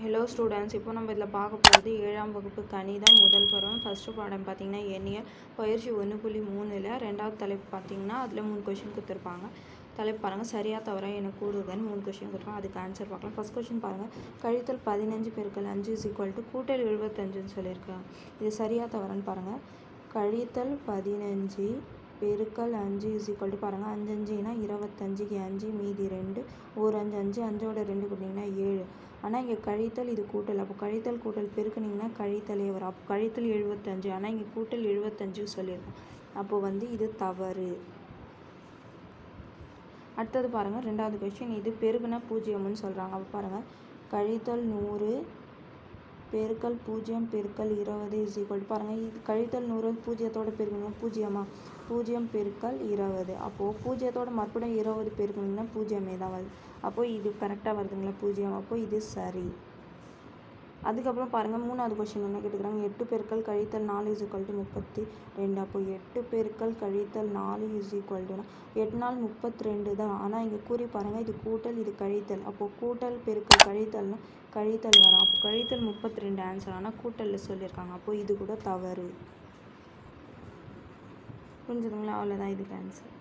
Hello students இப்போ நம்ம இதில் பார்க்க போகிறது ஏழாம் வகுப்பு கணிதம் முதல் பருவம். ஃபஸ்ட்டு பாடம் பார்த்தீங்கன்னா எண்ணியல் பயிற்சி ஒன்று புள்ளி மூணில் ரெண்டாவது தலைப்பு பார்த்தீங்கன்னா அதில் மூணு கொஷின் கொடுத்துருப்பாங்க. தலைப்பு பாருங்கள் சரியாக தவிர எனக்கு கூடுதுன்னு மூணு கொஷின் கொடுத்துருப்பாங்க. அதுக்கு ஆன்சர் பார்க்கலாம். ஃபஸ்ட் கொஷின் பாருங்கள் கழித்தல் பதினஞ்சு பெருக்கல் அஞ்சு இஸ் ஈக்குவல் டு கூட்டல் எழுபத்தஞ்சுன்னு சொல்லியிருக்காங்க. இது சரியாக தவறன்னு பாருங்கள் கழித்தல் பதினஞ்சு பெருக்கல் அஞ்சு இஸ் ஈக்குவல் டு பாருங்கள் அஞ்சு அஞ்சுனா இருபத்தஞ்சுக்கு அஞ்சு மீதி ரெண்டு. ஒரு அஞ்சு அஞ்சு அஞ்சோட ரெண்டு கொடுத்தீங்கன்னா ஏழு. ஆனால் இங்கே கழித்தல் இது கூட்டல். அப்போ கழித்தல் கூட்டல் பெருக்குனிங்கன்னா கழித்தலே வரும். அப்போ கழித்தல் எழுபத்தஞ்சு. ஆனால் இங்கே கூட்டல் எழுபத்தஞ்சு சொல்லியிருக்கோம். அப்போது வந்து இது தவறு. அடுத்தது பாருங்கள் ரெண்டாவது கொஸ்டின் இது பெருகுனா பூஜ்ஜியம்னு சொல்கிறாங்க அப்போ பாருங்கள் கழித்தல் நூறு பெருக்கல் பூஜ்ஜியம் பெருக்கல் இருபது இஸ் ஈக்குவல் பாருங்கள் இது கழித்தல் நூறு பூஜ்ஜியத்தோட பெருக்கணுங்க பூஜ்ஜியமா? பூஜ்ஜியம் பெருக்கல் இருபது. அப்போது பூஜ்ஜியத்தோட மறுபடியும் இருபது பெருக்கணும்னா பூஜ்ஜியமே தான் வருது. அப்போது இது கரெக்டாக வருதுங்களா? பூஜ்ஜியம். அப்போது இது சரி. அதுக்கப்புறம் பாருங்கள் மூணாவது கொஸ்டின் என்ன கேட்டுக்கிறாங்க? எட்டு பெருக்கல் கழித்தல் நாலு இஸ் ஈக்குவல் டு முப்பத்தி ரெண்டு. அப்போ எட்டு பெருக்கல் கழித்தல் நாலு இஸ் ஈக்குவல் டுனா எட்டு நாள் முப்பத்தி ரெண்டு தான். ஆனால் இங்கே கூறி பாருங்கள் இது கூட்டல் இது கழித்தல். அப்போது கூட்டல் பெருக்கல் கழித்தல்னா கழித்தல் வரும் அப்போ கழித்தல் முப்பத்தி ரெண்டு ஆன்சர் ஆனால் கூட்டலில் சொல்லியிருக்காங்க. அப்போது இது கூட தவறு. புரிஞ்சுதுங்களா? அவ்வளோதான் இதுக்கு ஆன்சர்